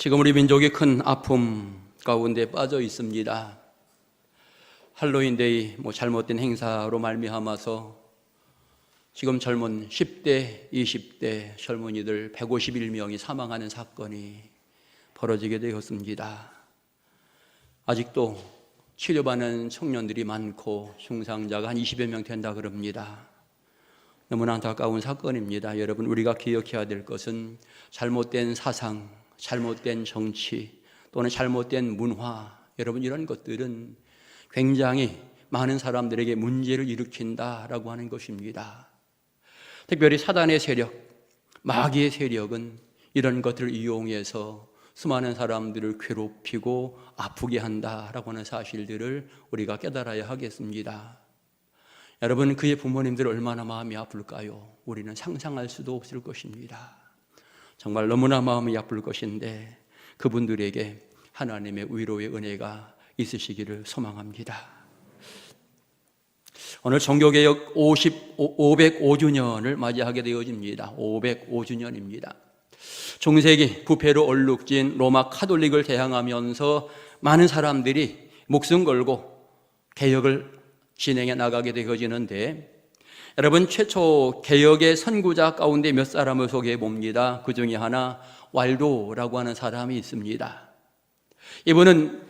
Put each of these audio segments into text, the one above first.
지금 우리 민족이 큰 아픔 가운데 빠져 있습니다. 할로윈데이 뭐 잘못된 행사로 말미암아서 지금 젊은 10대, 20대 젊은이들 151명이 사망하는 사건이 벌어지게 되었습니다. 아직도 치료받는 청년들이 많고 중상자가 한 20여 명 된다 그럽니다. 너무나 안타까운 사건입니다. 여러분 우리가 기억해야 될 것은 잘못된 사상, 잘못된 정치 또는 잘못된 문화 여러분 이런 것들은 굉장히 많은 사람들에게 문제를 일으킨다라고 하는 것입니다. 특별히 사단의 세력, 마귀의 세력은 이런 것들을 이용해서 수많은 사람들을 괴롭히고 아프게 한다라고 하는 사실들을 우리가 깨달아야 하겠습니다. 여러분 그의 부모님들 얼마나 마음이 아플까요? 우리는 상상할 수도 없을 것입니다. 정말 너무나 마음이 아플 것인데 그분들에게 하나님의 위로의 은혜가 있으시기를 소망합니다. 오늘 종교개혁 50, 505주년을 맞이하게 되어집니다. 505주년입니다. 중세기 부패로 얼룩진 로마 카톨릭을 대항하면서 많은 사람들이 목숨 걸고 개혁을 진행해 나가게 되어지는데 여러분 최초 개혁의 선구자 가운데 몇 사람을 소개해 봅니다. 그 중에 하나 왈도라고 하는 사람이 있습니다. 이분은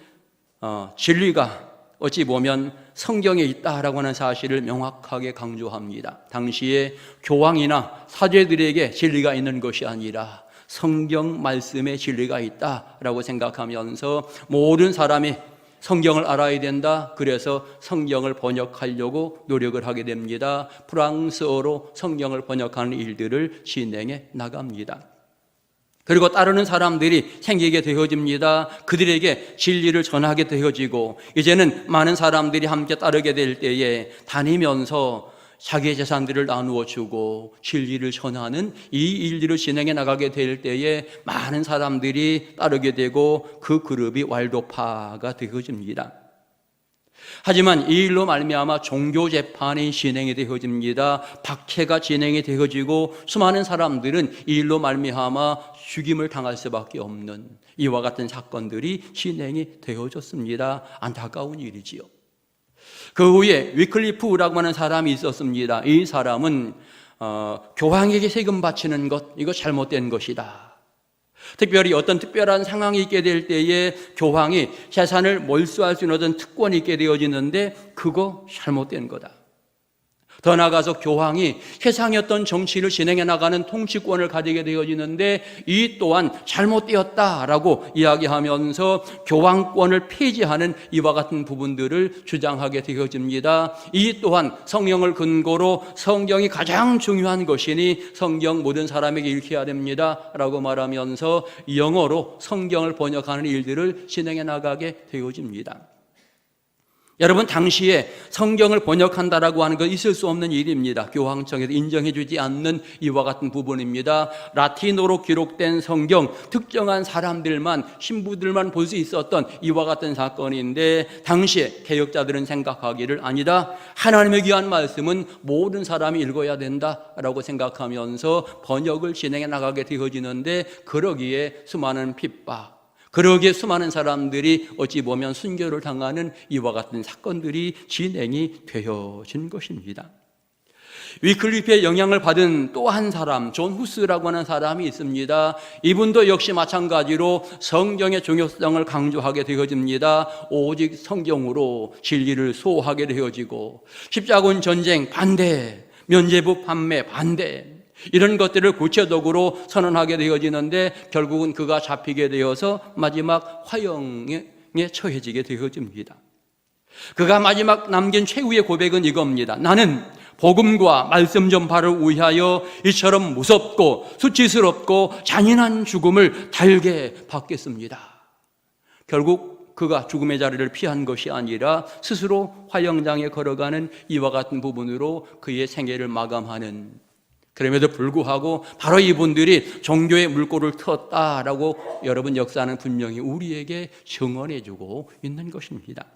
어, 진리가 어찌 보면 성경에 있다라고 하는 사실을 명확하게 강조합니다. 당시에 교황이나 사제들에게 진리가 있는 것이 아니라 성경 말씀에 진리가 있다라고 생각하면서 모든 사람이 성경을 알아야 된다. 그래서 성경을 번역하려고 노력을 하게 됩니다. 프랑스어로 성경을 번역하는 일들을 진행해 나갑니다. 그리고 따르는 사람들이 생기게 되어집니다. 그들에게 진리를 전하게 되어지고, 이제는 많은 사람들이 함께 따르게 될 때에 다니면서 자기의 재산들을 나누어 주고 진리를 전하는 이 일들을 진행해 나가게 될 때에 많은 사람들이 따르게 되고 그 그룹이 왈도파가 되어집니다. 하지만 이 일로 말미암아 종교 재판이 진행이 되어집니다. 박해가 진행이 되어지고 수많은 사람들은 이 일로 말미암아 죽임을 당할 수밖에 없는 이와 같은 사건들이 진행이 되어졌습니다. 안타까운 일이지요. 그 후에 위클리프라고 하는 사람이 있었습니다. 이 사람은 어, 교황에게 세금 바치는 것 이거 잘못된 것이다. 특별히 어떤 특별한 상황이 있게 될 때에 교황이 재산을 몰수할 수 있는 어떤 특권이 있게 되어지는데 그거 잘못된 거다. 더 나아가서 교황이 어떤 정치를 진행해 나가는 통치권을 가지게 되어지는데 이 또한 잘못되었다라고 이야기하면서 교황권을 폐지하는 이와 같은 부분들을 주장하게 되어집니다. 이 또한 성령을 근거로 성경이 가장 중요한 것이니 성경 모든 사람에게 읽혀야 됩니다 라고 말하면서 영어로 성경을 번역하는 일들을 진행해 나가게 되어집니다. 여러분 당시에 성경을 번역한다라고 하는 건 있을 수 없는 일입니다. 교황청에서 인정해 주지 않는 이와 같은 부분입니다. 라틴어로 기록된 성경 특정한 사람들만 신부들만 볼 수 있었던 이와 같은 사건인데 당시에 개혁자들은 생각하기를 아니다. 하나님의 귀한 말씀은 모든 사람이 읽어야 된다라고 생각하면서 번역을 진행해 나가게 되어지는데 그러기에 수많은 핍박 그러기에 수많은 사람들이 어찌 보면 순교를 당하는 이와 같은 사건들이 진행이 되어진 것입니다. 위클리프의 영향을 받은 또 한 사람, 존 후스라고 하는 사람이 있습니다. 이분도 역시 마찬가지로 성경의 중요성을 강조하게 되어집니다. 오직 성경으로 진리를 소화하게 되어지고, 십자군 전쟁 반대, 면제부 판매 반대, 이런 것들을 구체적으로 선언하게 되어지는데 결국은 그가 잡히게 되어서 마지막 화형에 처해지게 되어집니다. 그가 마지막 남긴 최후의 고백은 이겁니다. 나는 복음과 말씀 전파를 위하여 이처럼 무섭고 수치스럽고 잔인한 죽음을 달게 받겠습니다. 결국 그가 죽음의 자리를 피한 것이 아니라 스스로 화영장에 걸어가는 이와 같은 부분으로 그의 생애를 마감하는 그럼에도 불구하고 바로 이분들이 종교의 물꼬를 틀었다라고 여러분 역사는 분명히 우리에게 증언해 주고 있는 것입니다.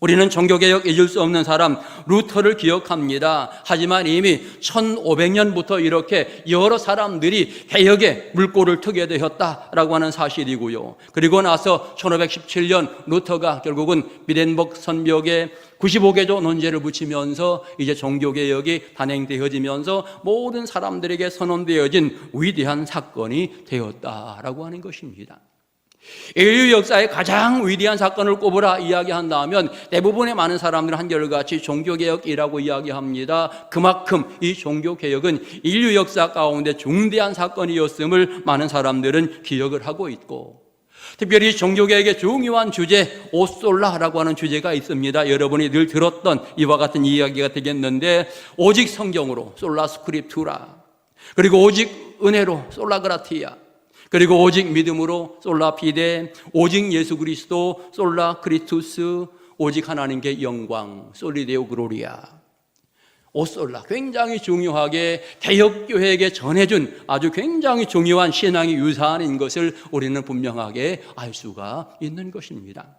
우리는 종교개혁 잊을 수 없는 사람 루터를 기억합니다. 하지만 이미 1500년부터 이렇게 여러 사람들이 개혁에 물꼬를 트게 되었다라고 하는 사실이고요. 그리고 나서 1517년 루터가 결국은 비덴버그 선벽에 95개조 논제를 붙이면서 이제 종교개혁이 단행되어지면서 모든 사람들에게 선언되어진 위대한 사건이 되었다라고 하는 것입니다. 인류 역사의 가장 위대한 사건을 꼽으라 이야기한다면 대부분의 많은 사람들은 한결같이 종교개혁이라고 이야기합니다. 그만큼 이 종교개혁은 인류 역사 가운데 중대한 사건이었음을 많은 사람들은 기억을 하고 있고 특별히 종교개혁의 중요한 주제 오솔라라고 하는 주제가 있습니다. 여러분이 늘 들었던 이와 같은 이야기가 되겠는데 오직 성경으로 솔라 스크립투라 그리고 오직 은혜로 솔라 그라티아 그리고 오직 믿음으로 솔라 피데 오직 예수 그리스도 솔라 크리투스 오직 하나님께 영광 솔리데오 그로리아 오솔라 굉장히 중요하게 개혁교회에게 전해준 아주 굉장히 중요한 신앙의 유산인 것을 우리는 분명하게 알 수가 있는 것입니다.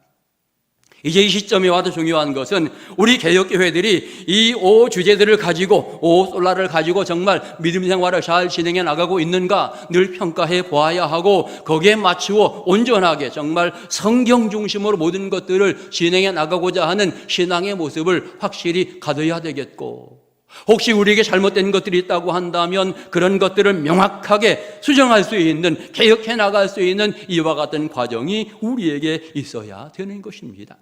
이제 이 시점에 와도 중요한 것은 우리 개혁교회들이 이 오 주제들을 가지고 오 솔라를 가지고 정말 믿음 생활을 잘 진행해 나가고 있는가 늘 평가해 보아야 하고 거기에 맞추어 온전하게 정말 성경 중심으로 모든 것들을 진행해 나가고자 하는 신앙의 모습을 확실히 가져야 되겠고 혹시 우리에게 잘못된 것들이 있다고 한다면 그런 것들을 명확하게 수정할 수 있는 개혁해 나갈 수 있는 이와 같은 과정이 우리에게 있어야 되는 것입니다.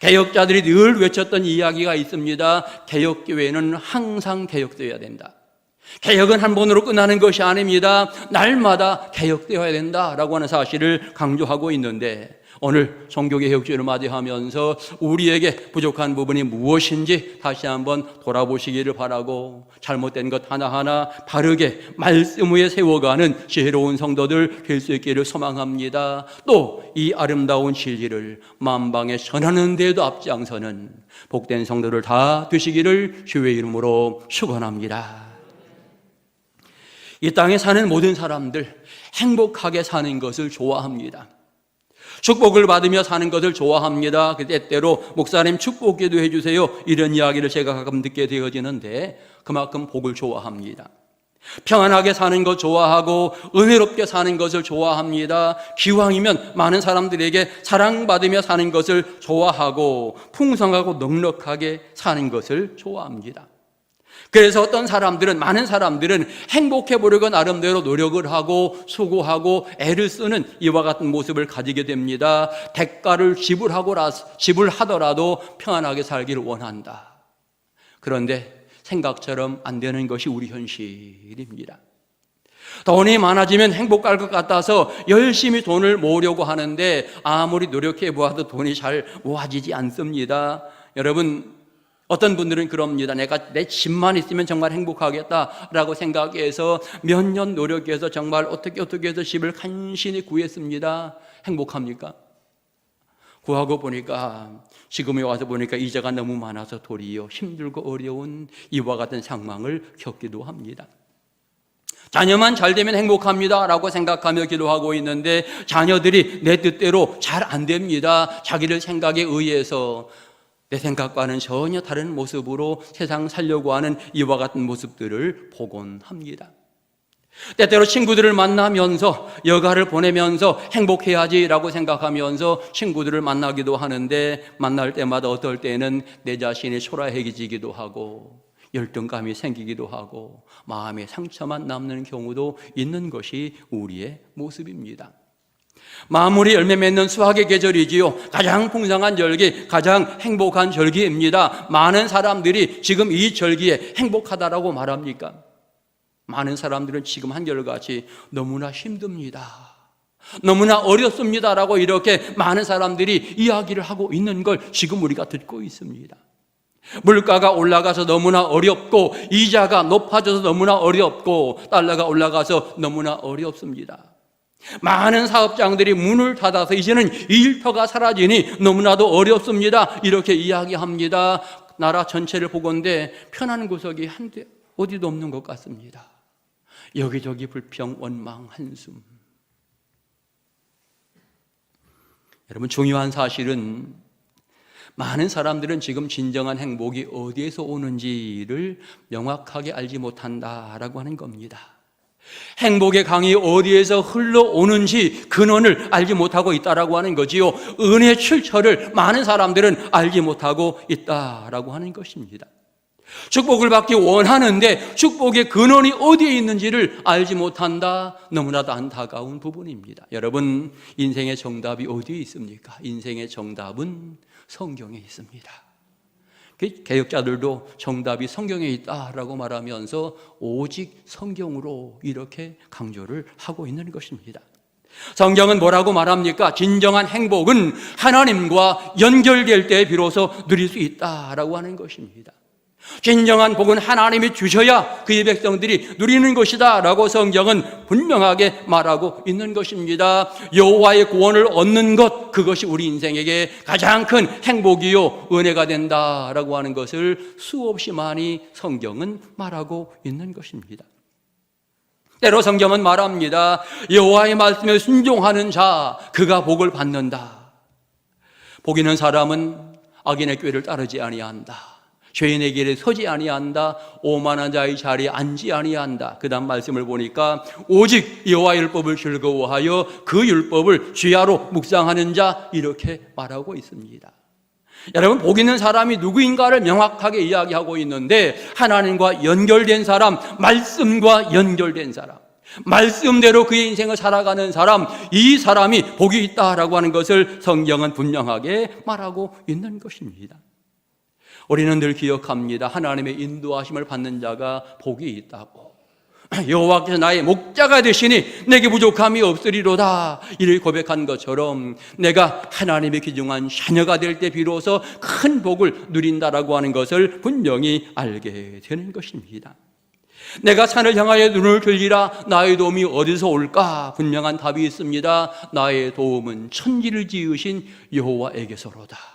개혁자들이 늘 외쳤던 이야기가 있습니다. 개혁교회는 항상 개혁되어야 된다. 개혁은 한 번으로 끝나는 것이 아닙니다. 날마다 개혁되어야 된다 라고 하는 사실을 강조하고 있는데 오늘 종교개혁주를 맞이하면서 우리에게 부족한 부분이 무엇인지 다시 한번 돌아보시기를 바라고 잘못된 것 하나하나 바르게 말씀 위에 세워가는 지혜로운 성도들 될 수 있기를 소망합니다. 또 이 아름다운 진리를 만방에 전하는 데도 앞장서는 복된 성도를 다 되시기를 주의 이름으로 축원합니다. 이 땅에 사는 모든 사람들 행복하게 사는 것을 좋아합니다. 축복을 받으며 사는 것을 좋아합니다. 그 때때로 목사님 축복 기도 해 주세요. 이런 이야기를 제가 가끔 듣게 되어지는데 그만큼 복을 좋아합니다. 평안하게 사는 것 좋아하고 은혜롭게 사는 것을 좋아합니다. 기왕이면 많은 사람들에게 사랑받으며 사는 것을 좋아하고 풍성하고 넉넉하게 사는 것을 좋아합니다. 그래서 어떤 사람들은 많은 사람들은 행복해 보려고 나름대로 노력을 하고 수고하고 애를 쓰는 이와 같은 모습을 가지게 됩니다. 대가를 지불하고 지불하더라도 평안하게 살기를 원한다. 그런데 생각처럼 안 되는 것이 우리 현실입니다. 돈이 많아지면 행복할 것 같아서 열심히 돈을 모으려고 하는데 아무리 노력해 보아도 돈이 잘 모아지지 않습니다. 여러분 어떤 분들은 그럽니다. 내가 내 집만 있으면 정말 행복하겠다라고 생각해서 몇 년 노력해서 정말 어떻게 어떻게 해서 집을 간신히 구했습니다. 행복합니까? 구하고 보니까 지금에 와서 보니까 이자가 너무 많아서 도리어 힘들고 어려운 이와 같은 상황을 겪기도 합니다. 자녀만 잘 되면 행복합니다. 라고 생각하며 기도하고 있는데 자녀들이 내 뜻대로 잘 안 됩니다. 자기들 생각에 의해서 내 생각과는 전혀 다른 모습으로 세상 살려고 하는 이와 같은 모습들을 보곤 합니다. 때때로 친구들을 만나면서 여가를 보내면서 행복해야지라고 생각하면서 친구들을 만나기도 하는데 만날 때마다 어떨 때는 내 자신이 초라해지기도 하고 열등감이 생기기도 하고 마음에 상처만 남는 경우도 있는 것이 우리의 모습입니다. 마무리 열매 맺는 수학의 계절이지요. 가장 풍성한 절기, 가장 행복한 절기입니다. 많은 사람들이 지금 이 절기에 행복하다라고 말합니까? 많은 사람들은 지금 한결같이 너무나 힘듭니다. 너무나 어렵습니다라고 이렇게 많은 사람들이 이야기를 하고 있는 걸 지금 우리가 듣고 있습니다. 물가가 올라가서 너무나 어렵고 이자가 높아져서 너무나 어렵고 달러가 올라가서 너무나 어렵습니다. 많은 사업장들이 문을 닫아서 이제는 일터가 사라지니 너무나도 어렵습니다. 이렇게 이야기합니다. 나라 전체를 보건대 편한 구석이 한데 어디도 없는 것 같습니다. 여기저기 불평, 원망, 한숨. 여러분 중요한 사실은 많은 사람들은 지금 진정한 행복이 어디에서 오는지를 명확하게 알지 못한다라고 하는 겁니다. 행복의 강이 어디에서 흘러오는지 근원을 알지 못하고 있다라고 하는 거지요. 은혜 출처를 많은 사람들은 알지 못하고 있다라고 하는 것입니다. 축복을 받기 원하는데 축복의 근원이 어디에 있는지를 알지 못한다. 너무나도 안타까운 부분입니다. 여러분, 인생의 정답이 어디에 있습니까? 인생의 정답은 성경에 있습니다. 그 개혁자들도 정답이 성경에 있다라고 말하면서 오직 성경으로 이렇게 강조를 하고 있는 것입니다. 성경은 뭐라고 말합니까? 진정한 행복은 하나님과 연결될 때 비로소 누릴 수 있다라고 하는 것입니다. 진정한 복은 하나님이 주셔야 그의 백성들이 누리는 것이다라고 성경은 분명하게 말하고 있는 것입니다. 여호와의 구원을 얻는 것 그것이 우리 인생에게 가장 큰 행복이요 은혜가 된다라고 하는 것을 수없이 많이 성경은 말하고 있는 것입니다. 때로 성경은 말합니다. 여호와의 말씀에 순종하는 자 그가 복을 받는다. 복 있는 사람은 악인의 꾀를 따르지 아니한다. 죄인의 길에 서지 아니한다. 오만한 자의 자리에 앉지 아니한다. 그다음 말씀을 보니까 오직 여호와 율법을 즐거워하여 그 율법을 주야로 묵상하는 자 이렇게 말하고 있습니다. 여러분 복 있는 사람이 누구인가를 명확하게 이야기하고 있는데 하나님과 연결된 사람, 말씀과 연결된 사람. 말씀대로 그의 인생을 살아가는 사람, 이 사람이 복이 있다라고 하는 것을 성경은 분명하게 말하고 있는 것입니다. 우리는 늘 기억합니다. 하나님의 인도하심을 받는 자가 복이 있다고. 여호와께서 나의 목자가 되시니 내게 부족함이 없으리로다. 이를 고백한 것처럼 내가 하나님의 귀중한 자녀가 될 때 비로소 큰 복을 누린다라고 하는 것을 분명히 알게 되는 것입니다. 내가 산을 향하여 눈을 들리라 나의 도움이 어디서 올까? 분명한 답이 있습니다. 나의 도움은 천지를 지으신 여호와에게서로다.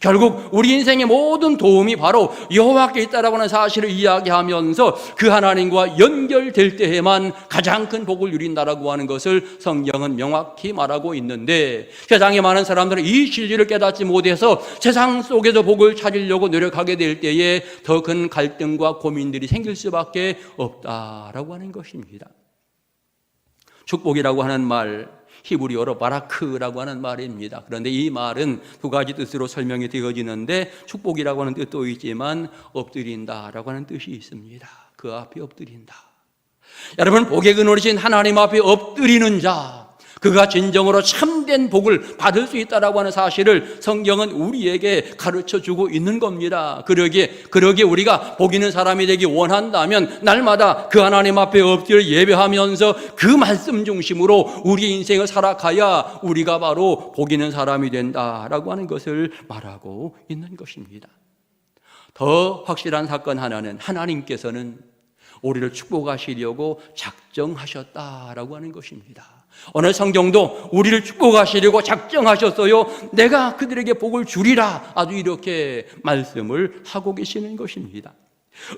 결국 우리 인생의 모든 도움이 바로 여호와께 있다라고 하는 사실을 이야기하면서 그 하나님과 연결될 때에만 가장 큰 복을 누린다라고 하는 것을 성경은 명확히 말하고 있는데 세상에 많은 사람들은 이 진리를 깨닫지 못해서 세상 속에서 복을 찾으려고 노력하게 될 때에 더 큰 갈등과 고민들이 생길 수밖에 없다라고 하는 것입니다. 축복이라고 하는 말 히브리어로 바라크라고 하는 말입니다. 그런데 이 말은 두 가지 뜻으로 설명이 되어지는데 축복이라고 하는 뜻도 있지만 엎드린다라고 하는 뜻이 있습니다. 그 앞에 엎드린다. 여러분 복의 근원이신 하나님 앞에 엎드리는 자 그가 진정으로 참된 복을 받을 수 있다라고 하는 사실을 성경은 우리에게 가르쳐 주고 있는 겁니다. 그러기에 그러기에 우리가 복 있는 사람이 되기 원한다면 날마다 그 하나님 앞에 엎드려 예배하면서 그 말씀 중심으로 우리 인생을 살아가야 우리가 바로 복 있는 사람이 된다라고 하는 것을 말하고 있는 것입니다. 더 확실한 사건 하나는 하나님께서는 우리를 축복하시려고 작정하셨다라고 하는 것입니다. 오늘 성경도 우리를 축복하시려고 작정하셨어요. 내가 그들에게 복을 주리라. 아주 이렇게 말씀을 하고 계시는 것입니다.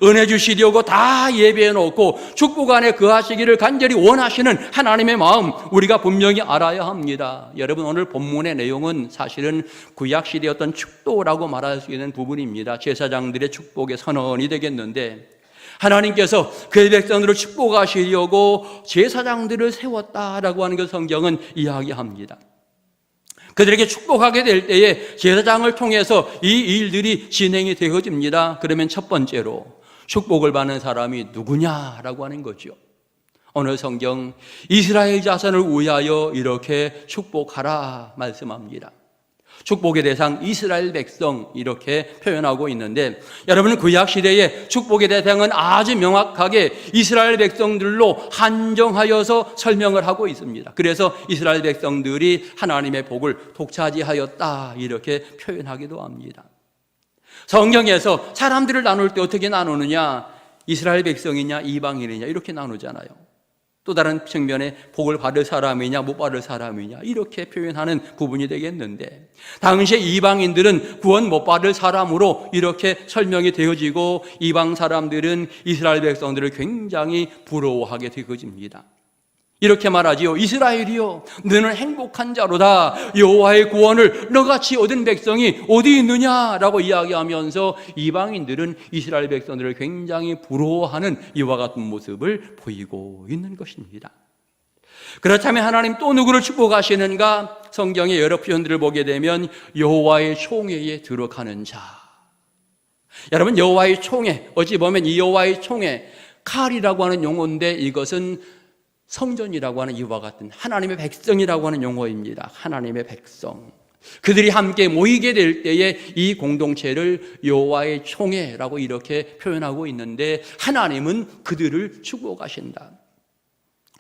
은혜 주시려고 다 예배해 놓고 축복 안에 거하시기를 간절히 원하시는 하나님의 마음 우리가 분명히 알아야 합니다. 여러분 오늘 본문의 내용은 사실은 구약 어떤 축도라고 말할 수 있는 부분입니다. 제사장들의 축복의 선언이 되겠는데 하나님께서 그의 백성들을 축복하시려고 제사장들을 세웠다라고 하는 것 성경은 이야기합니다. 그들에게 축복하게 될 때에 제사장을 통해서 이 일들이 진행이 되어집니다. 그러면 첫 번째로 축복을 받는 사람이 누구냐라고 하는 거죠. 오늘 성경 이스라엘 자손을 위하여 이렇게 축복하라 말씀합니다. 축복의 대상 이스라엘 백성 이렇게 표현하고 있는데 여러분 구약 시대에 축복의 대상은 아주 명확하게 이스라엘 백성들로 한정하여서 설명을 하고 있습니다. 그래서 이스라엘 백성들이 하나님의 복을 독차지하였다 이렇게 표현하기도 합니다. 성경에서 사람들을 나눌 때 어떻게 나누느냐? 이스라엘 백성이냐 이방인이냐 이렇게 나누잖아요. 또 다른 측면에 복을 받을 사람이냐 못 받을 사람이냐 이렇게 표현하는 부분이 되겠는데 당시에 이방인들은 구원 못 받을 사람으로 이렇게 설명이 되어지고 이방 사람들은 이스라엘 백성들을 굉장히 부러워하게 되어집니다. 이렇게 말하지요. 이스라엘이요, 너는 행복한 자로다. 여호와의 구원을 너같이 얻은 백성이 어디 있느냐라고 이야기하면서 이방인들은 이스라엘 백성들을 굉장히 부러워하는 이와 같은 모습을 보이고 있는 것입니다. 그렇다면 하나님 또 누구를 축복하시는가? 성경의 여러 표현들을 보게 되면 여호와의 총회에 들어가는 자. 여러분 여호와의 총회 어찌 보면 이 여호와의 총회 칼이라고 하는 용어인데 이것은 성전이라고 하는 이와 같은 하나님의 백성이라고 하는 용어입니다. 하나님의 백성. 그들이 함께 모이게 될 때에 이 공동체를 여호와의 총회라고 이렇게 표현하고 있는데 하나님은 그들을 축복하신다.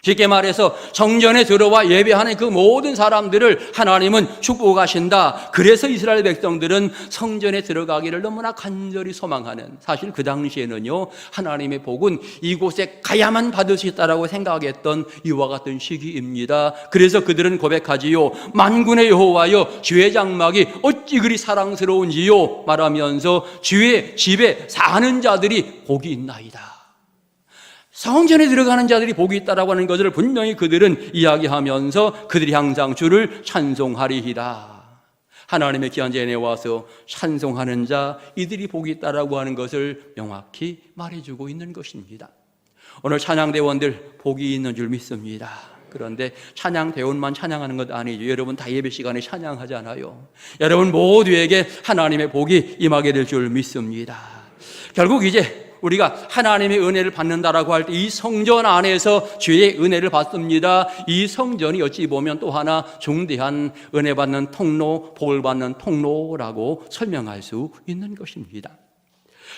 쉽게 말해서 정전에 들어와 예배하는 그 모든 사람들을 하나님은 축복하신다. 그래서 이스라엘 백성들은 성전에 들어가기를 너무나 간절히 소망하는 사실 그 당시에는요 하나님의 복은 이곳에 가야만 받을 수 있다라고 생각했던 이와 같은 시기입니다. 그래서 그들은 고백하지요 만군의 여호와여 주의 장막이 어찌 그리 사랑스러운지요 말하면서 주의 집에 사는 자들이 복이 있나이다. 성전에 들어가는 자들이 복이 있다라고 하는 것을 분명히 그들은 이야기하면서 그들이 항상 주를 찬송하리이다. 하나님의 귀한 전에 와서 찬송하는 자 이들이 복이 있다라고 하는 것을 명확히 말해주고 있는 것입니다. 오늘 찬양대원들 복이 있는 줄 믿습니다. 그런데 찬양 대원만 찬양하는 것 아니죠. 여러분 다 예배 시간에 찬양하잖아요. 여러분 모두에게 하나님의 복이 임하게 될 줄 믿습니다. 결국 이제 우리가 하나님의 은혜를 받는다라고 할 때 이 성전 안에서 주의 은혜를 받습니다. 이 성전이 어찌 보면 또 하나 중대한 은혜 받는 통로, 복을 받는 통로라고 설명할 수 있는 것입니다.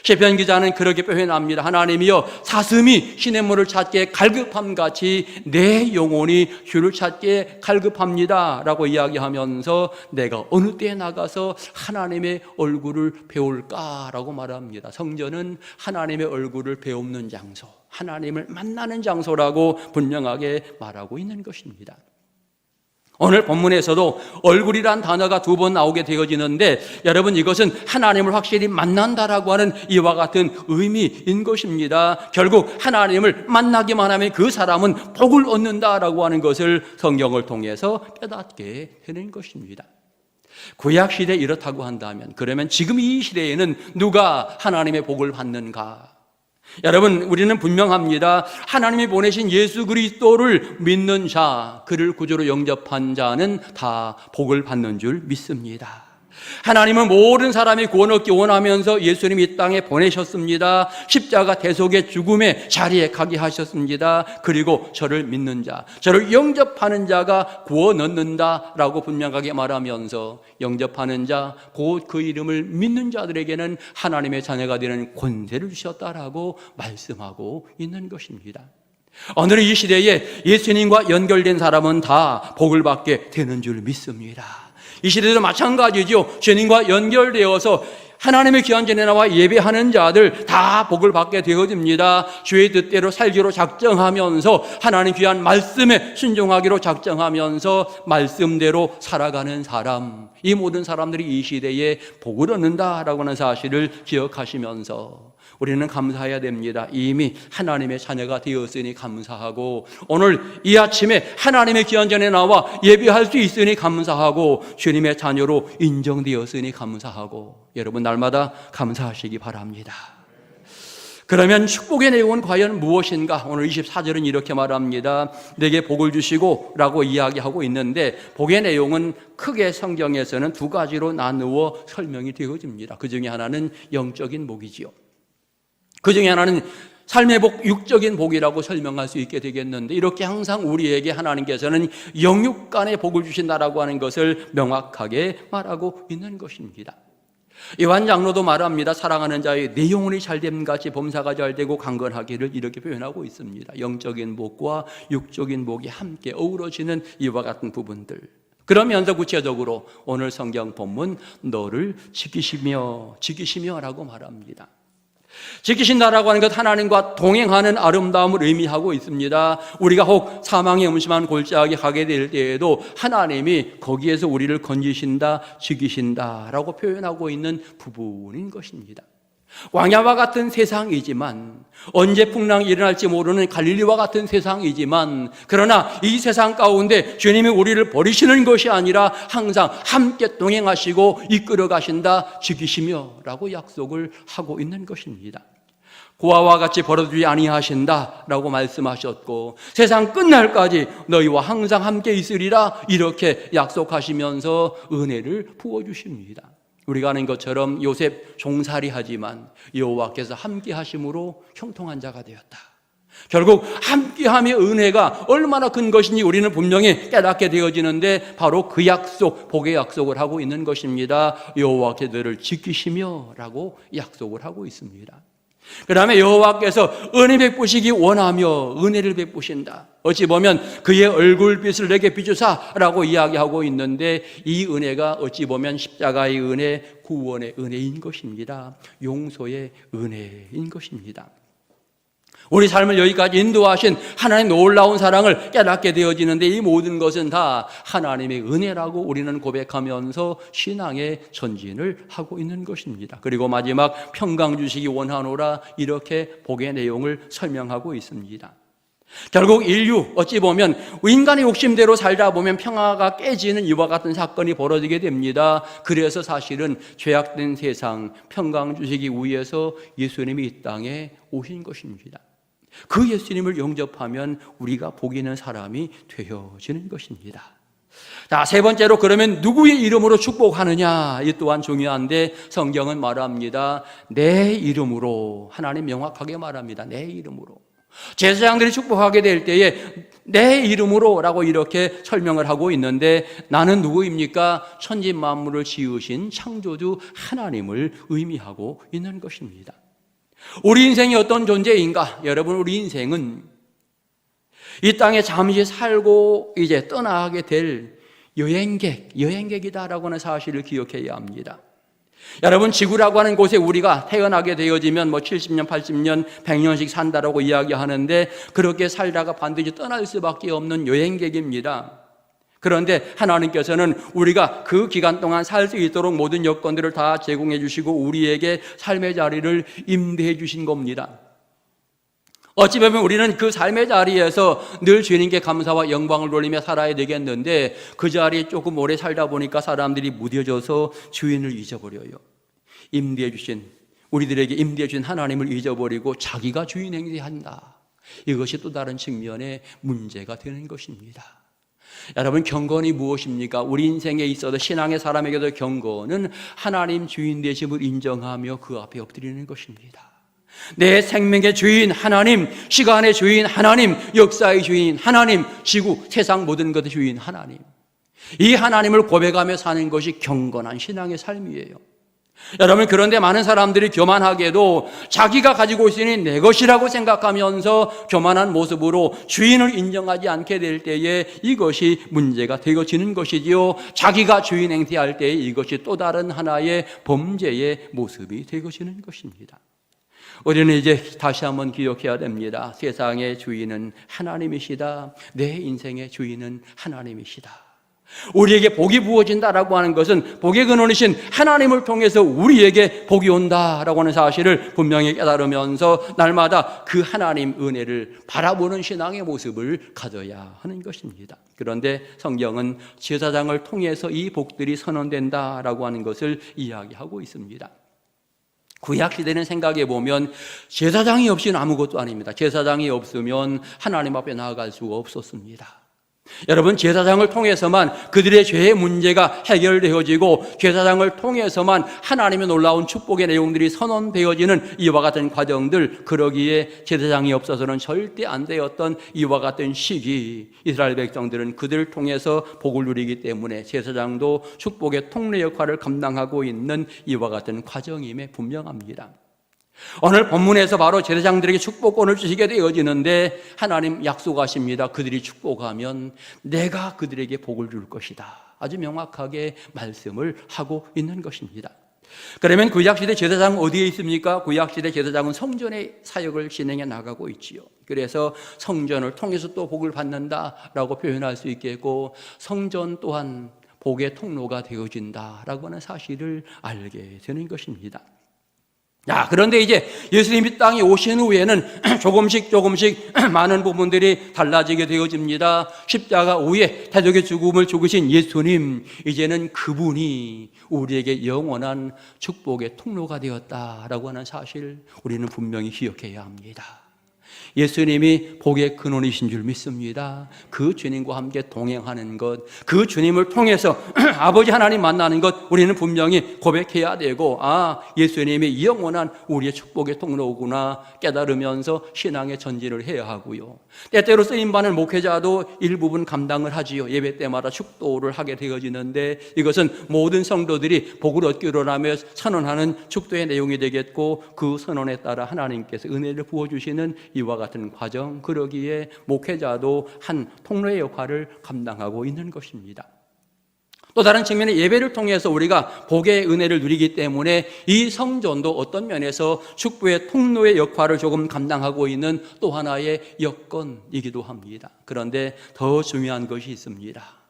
시편 기자는 그렇게 표현합니다. 하나님이여 사슴이 시냇물을 찾기에 갈급함 같이 내 영혼이 주를 찾기에 갈급합니다라고 이야기하면서 내가 어느 때에 나가서 하나님의 얼굴을 배울까라고 말합니다. 성전은 하나님의 얼굴을 배우는 장소, 하나님을 만나는 장소라고 분명하게 말하고 있는 것입니다. 오늘 본문에서도 얼굴이란 단어가 두 번 나오게 되어지는데 여러분 이것은 하나님을 확실히 만난다라고 하는 이와 같은 의미인 것입니다. 결국 하나님을 만나기만 하면 그 사람은 복을 얻는다라고 하는 것을 성경을 통해서 깨닫게 되는 것입니다. 구약 시대 이렇다고 한다면 그러면 지금 이 시대에는 누가 하나님의 복을 받는가? 여러분, 우리는 분명합니다. 하나님이 보내신 예수 그리스도를 믿는 자, 그를 구주로 영접한 자는 다 복을 받는 줄 믿습니다. 하나님은 모든 사람이 구원 얻기 원하면서 예수님 이 땅에 보내셨습니다. 십자가 대속의 죽음의 자리에 가게 하셨습니다. 그리고 저를 믿는 자, 저를 영접하는 자가 구원 얻는다라고 분명하게 말하면서 영접하는 자, 곧 그 이름을 믿는 자들에게는 하나님의 자녀가 되는 권세를 주셨다라고 말씀하고 있는 것입니다. 오늘 이 시대에 예수님과 연결된 사람은 다 복을 받게 되는 줄 믿습니다. 이 시대도 마찬가지죠. 주님과 연결되어서 하나님의 귀한 전에 나와 예배하는 자들 다 복을 받게 되어집니다. 주의 뜻대로 살기로 작정하면서 하나님 귀한 말씀에 순종하기로 작정하면서 말씀대로 살아가는 사람. 이 모든 사람들이 이 시대에 복을 얻는다라고 하는 사실을 기억하시면서 우리는 감사해야 됩니다. 이미 하나님의 자녀가 되었으니 감사하고 오늘 이 아침에 하나님의 귀한 전에 나와 예배할 수 있으니 감사하고 주님의 자녀로 인정되었으니 감사하고 여러분 날마다 감사하시기 바랍니다. 그러면 축복의 내용은 과연 무엇인가? 오늘 24절은 이렇게 말합니다. 내게 복을 주시고 라고 이야기하고 있는데 복의 내용은 크게 성경에서는 두 가지로 나누어 설명이 되어집니다. 그 중에 하나는 영적인 복이지요. 그 중에 하나는 삶의 복, 육적인 복이라고 설명할 수 있게 되겠는데 이렇게 항상 우리에게 하나님께서는 영육 간의 복을 주신다라고 하는 것을 명확하게 말하고 있는 것입니다. 요한 장로도 말합니다. 사랑하는 자의 내 영혼이 잘됨 같이 범사가 잘되고 강건하기를 이렇게 표현하고 있습니다. 영적인 복과 육적인 복이 함께 어우러지는 이와 같은 부분들. 그러면서 구체적으로 오늘 성경 본문 너를 지키시며 지키시며라고 말합니다. 지키신다라고 하는 것 하나님과 동행하는 아름다움을 의미하고 있습니다. 우리가 혹 사망의 음심한 골짜기 가게 될 때에도 하나님이 거기에서 우리를 건지신다, 지키신다라고 표현하고 있는 부분인 것입니다. 왕야와 같은 세상이지만 언제 풍랑이 일어날지 모르는 갈릴리와 같은 세상이지만 그러나 이 세상 가운데 주님이 우리를 버리시는 것이 아니라 항상 함께 동행하시고 이끌어 가신다 지키시며라고 약속을 하고 있는 것입니다. 고아와 같이 벌어주지 아니하신다라고 말씀하셨고 세상 끝날까지 너희와 항상 함께 있으리라 이렇게 약속하시면서 은혜를 부어 주십니다. 우리가 아는 것처럼 요셉 종살이하지만 여호와께서 함께 하심으로 형통한 자가 되었다. 결국 함께함의 은혜가 얼마나 큰 것인지 우리는 분명히 깨닫게 되어지는데 바로 그 약속, 복의 약속을 하고 있는 것입니다. 여호와께서 너를 지키시며라고 약속을 하고 있습니다. 그 다음에 여호와께서 은혜 베푸시기 원하며 은혜를 베푸신다. 어찌 보면 그의 얼굴빛을 내게 비주사라고 이야기하고 있는데 이 은혜가 어찌 보면 십자가의 은혜, 구원의 은혜인 것입니다. 용서의 은혜인 것입니다. 우리 삶을 여기까지 인도하신 하나님의 놀라운 사랑을 깨닫게 되어지는데 이 모든 것은 다 하나님의 은혜라고 우리는 고백하면서 신앙의 전진을 하고 있는 것입니다. 그리고 마지막 평강 주시기 원하노라 이렇게 복의 내용을 설명하고 있습니다. 결국 인류 어찌 보면 인간의 욕심대로 살다 보면 평화가 깨지는 이와 같은 사건이 벌어지게 됩니다. 그래서 사실은 죄악된 세상 평강 주시기 위해서 예수님이 이 땅에 오신 것입니다. 그 예수님을 영접하면 우리가 복 있는 사람이 되어지는 것입니다. 자, 세 번째로 그러면 누구의 이름으로 축복하느냐? 이 또한 중요한데 성경은 말합니다. 내 이름으로 하나님 명확하게 말합니다. 내 이름으로. 제사장들이 축복하게 될 때에 내 이름으로라고 이렇게 설명을 하고 있는데 나는 누구입니까? 천지 만물을 지으신 창조주 하나님을 의미하고 있는 것입니다. 우리 인생이 어떤 존재인가? 여러분, 우리 인생은 이 땅에 잠시 살고 이제 떠나게 될 여행객, 여행객이다라고 하는 사실을 기억해야 합니다. 여러분, 지구라고 하는 곳에 우리가 태어나게 되어지면 뭐 70년, 80년, 100년씩 산다라고 이야기하는데 그렇게 살다가 반드시 떠날 수밖에 없는 여행객입니다. 그런데 하나님께서는 우리가 그 기간 동안 살 수 있도록 모든 여건들을 다 제공해 주시고 우리에게 삶의 자리를 임대해 주신 겁니다. 어찌 보면 우리는 그 삶의 자리에서 늘 주님께 감사와 영광을 돌리며 살아야 되겠는데 그 자리에 조금 오래 살다 보니까 사람들이 무뎌져서 주인을 잊어버려요. 임대해 주신 우리들에게 임대해 주신 하나님을 잊어버리고 자기가 주인 행세한다. 이것이 또 다른 측면의 문제가 되는 것입니다. 여러분 경건이 무엇입니까? 우리 인생에 있어도 신앙의 사람에게도 경건은 하나님 주인 되심을 인정하며 그 앞에 엎드리는 것입니다. 내 생명의 주인 하나님, 시간의 주인 하나님, 역사의 주인 하나님, 지구, 세상 모든 것의 주인 하나님. 이 하나님을 고백하며 사는 것이 경건한 신앙의 삶이에요. 여러분, 그런데 많은 사람들이 교만하게도 자기가 가지고 있으니 내 것이라고 생각하면서 교만한 모습으로 주인을 인정하지 않게 될 때에 이것이 문제가 되어지는 것이지요. 자기가 주인 행세할 때에 이것이 또 다른 하나의 범죄의 모습이 되어지는 것입니다. 우리는 이제 다시 한번 기억해야 됩니다. 세상의 주인은 하나님이시다. 내 인생의 주인은 하나님이시다. 우리에게 복이 부어진다라고 하는 것은 복의 근원이신 하나님을 통해서 우리에게 복이 온다라고 하는 사실을 분명히 깨달으면서 날마다 그 하나님 은혜를 바라보는 신앙의 모습을 가져야 하는 것입니다. 그런데 성경은 제사장을 통해서 이 복들이 선언된다라고 하는 것을 이야기하고 있습니다. 구약 시대는 생각해 보면 제사장이 없이는 아무것도 아닙니다. 제사장이 없으면 하나님 앞에 나아갈 수가 없었습니다. 여러분 제사장을 통해서만 그들의 죄의 문제가 해결되어지고 제사장을 통해서만 하나님의 놀라운 축복의 내용들이 선언되어지는 이와 같은 과정들 그러기에 제사장이 없어서는 절대 안 되었던 이와 같은 시기 이스라엘 백성들은 그들을 통해서 복을 누리기 때문에 제사장도 축복의 통례 역할을 감당하고 있는 이와 같은 과정임에 분명합니다. 오늘 본문에서 바로 제사장들에게 축복권을 주시게 되어지는데 하나님 약속하십니다. 그들이 축복하면 내가 그들에게 복을 줄 것이다. 아주 명확하게 말씀을 하고 있는 것입니다. 그러면 구약시대 제사장은 어디에 있습니까? 구약시대 제사장은 성전의 사역을 진행해 나가고 있지요. 그래서 성전을 통해서 또 복을 받는다라고 표현할 수 있겠고 성전 또한 복의 통로가 되어진다라고 하는 사실을 알게 되는 것입니다. 자, 그런데 이제 예수님이 땅에 오신 후에는 조금씩 조금씩 많은 부분들이 달라지게 되어집니다. 십자가 후에 태적의 죽음을 죽으신 예수님, 이제는 그분이 우리에게 영원한 축복의 통로가 되었다라고 하는 사실 우리는 분명히 기억해야 합니다. 예수님이 복의 근원이신 줄 믿습니다. 그 주님과 함께 동행하는 것, 그 주님을 통해서 아버지 하나님 만나는 것, 우리는 분명히 고백해야 되고, 아, 예수님이 영원한 우리의 축복의 통로구나 깨달으면서 신앙의 전진을 해야 하고요. 때때로 쓰임받는 목회자도 일부분 감당을 하지요. 예배 때마다 축도를 하게 되어지는데, 이것은 모든 성도들이 복을 얻기로 하며 선언하는 축도의 내용이 되겠고, 그 선언에 따라 하나님께서 은혜를 부어주시는 이와 같은 과정, 그러기에 목회자도 한 통로의 역할을 감당하고 있는 것입니다. 또 다른 측면에 예배를 통해서 우리가 복의 은혜를 누리기 때문에 이 성전도 어떤 면에서 축부의 통로의 역할을 조금 감당하고 있는 또 하나의 여건이기도 합니다. 그런데 더 중요한 것이 있습니다.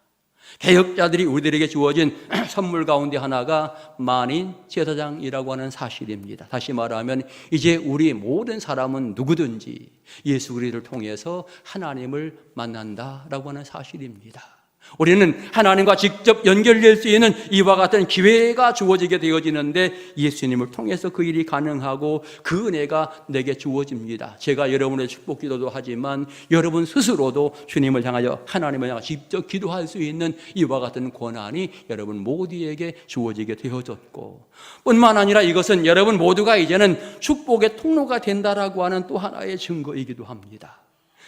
개혁자들이 우리들에게 주어진 선물 가운데 하나가 만인 제사장이라고 하는 사실입니다. 다시 말하면 이제 우리 모든 사람은 누구든지 예수 그리스도를 통해서 하나님을 만난다라고 하는 사실입니다. 우리는 하나님과 직접 연결될 수 있는 이와 같은 기회가 주어지게 되어지는데 예수님을 통해서 그 일이 가능하고 그 은혜가 내게 주어집니다. 제가 여러분의 축복 기도도 하지만 여러분 스스로도 주님을 향하여 하나님을 향해 직접 기도할 수 있는 이와 같은 권한이 여러분 모두에게 주어지게 되어졌고 뿐만 아니라 이것은 여러분 모두가 이제는 축복의 통로가 된다라고 하는 또 하나의 증거이기도 합니다.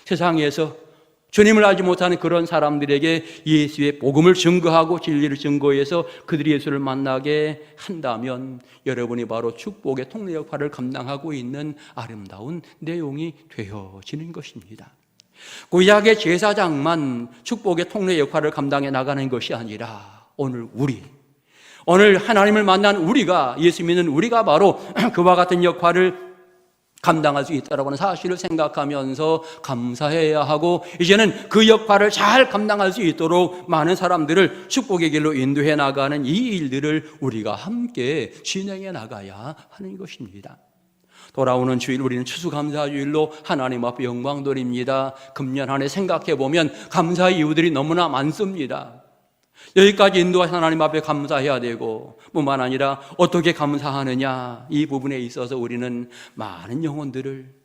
세상에서 주님을 알지 못하는 그런 사람들에게 예수의 복음을 증거하고 진리를 증거해서 그들이 예수를 만나게 한다면 여러분이 바로 축복의 통로 역할을 감당하고 있는 아름다운 내용이 되어지는 것입니다. 구약의 제사장만 축복의 통로 역할을 감당해 나가는 것이 아니라 오늘 우리 오늘 하나님을 만난 우리가 예수 믿는 우리가 바로 그와 같은 역할을 감당할 수 있다라고 하는 사실을 생각하면서 감사해야 하고 이제는 그 역할을 잘 감당할 수 있도록 많은 사람들을 축복의 길로 인도해 나가는 이 일들을 우리가 함께 진행해 나가야 하는 것입니다. 돌아오는 주일 우리는 추수감사주일로 하나님 앞에 영광 돌립니다. 금년 한해 생각해 보면 감사 이유들이 너무나 많습니다. 여기까지 인도하신 하나님 앞에 감사해야 되고 뿐만 아니라 어떻게 감사하느냐 이 부분에 있어서 우리는 많은 영혼들을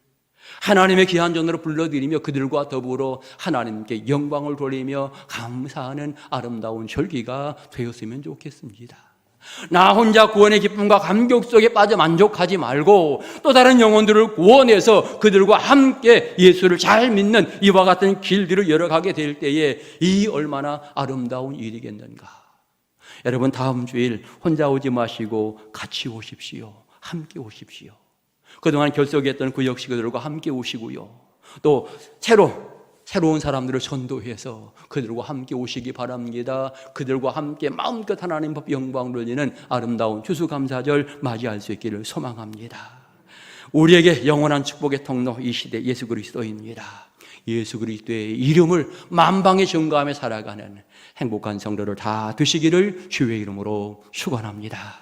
하나님의 귀한 전으로 불러들이며 그들과 더불어 하나님께 영광을 돌리며 감사하는 아름다운 절기가 되었으면 좋겠습니다. 나 혼자 구원의 기쁨과 감격 속에 빠져 만족하지 말고 또 다른 영혼들을 구원해서 그들과 함께 예수를 잘 믿는 이와 같은 길들을 열어가게 될 때에 이 얼마나 아름다운 일이겠는가. 여러분 다음 주일 혼자 오지 마시고 같이 오십시오. 함께 오십시오. 그동안 결석했던 그 역시 그들과 함께 오시고요. 또 새로 새로운 사람들을 전도해서 그들과 함께 오시기 바랍니다. 그들과 함께 마음껏 하나님 법 영광 돌리는 아름다운 추수감사절 맞이할 수 있기를 소망합니다. 우리에게 영원한 축복의 통로 이 시대 예수 그리스도입니다. 예수 그리스도의 이름을 만방에 증거하며 살아가는 행복한 성도를 다 드시기를 주의 이름으로 축원합니다.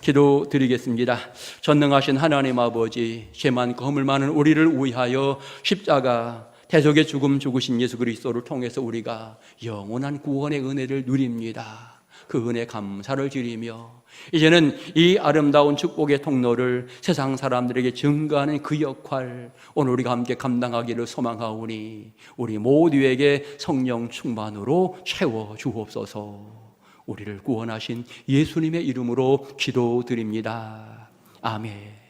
기도 드리겠습니다. 전능하신 하나님 아버지, 죄만 거물 많은 우리를 위하여 십자가 대속의 죽음 죽으신 예수 그리스도를 통해서 우리가 영원한 구원의 은혜를 누립니다. 그 은혜 감사를 드리며 이제는 이 아름다운 축복의 통로를 세상 사람들에게 증거하는 그 역할 오늘 우리가 함께 감당하기를 소망하오니 우리 모두에게 성령 충만으로 채워 주옵소서. 우리를 구원하신 예수님의 이름으로 기도드립니다. 아멘.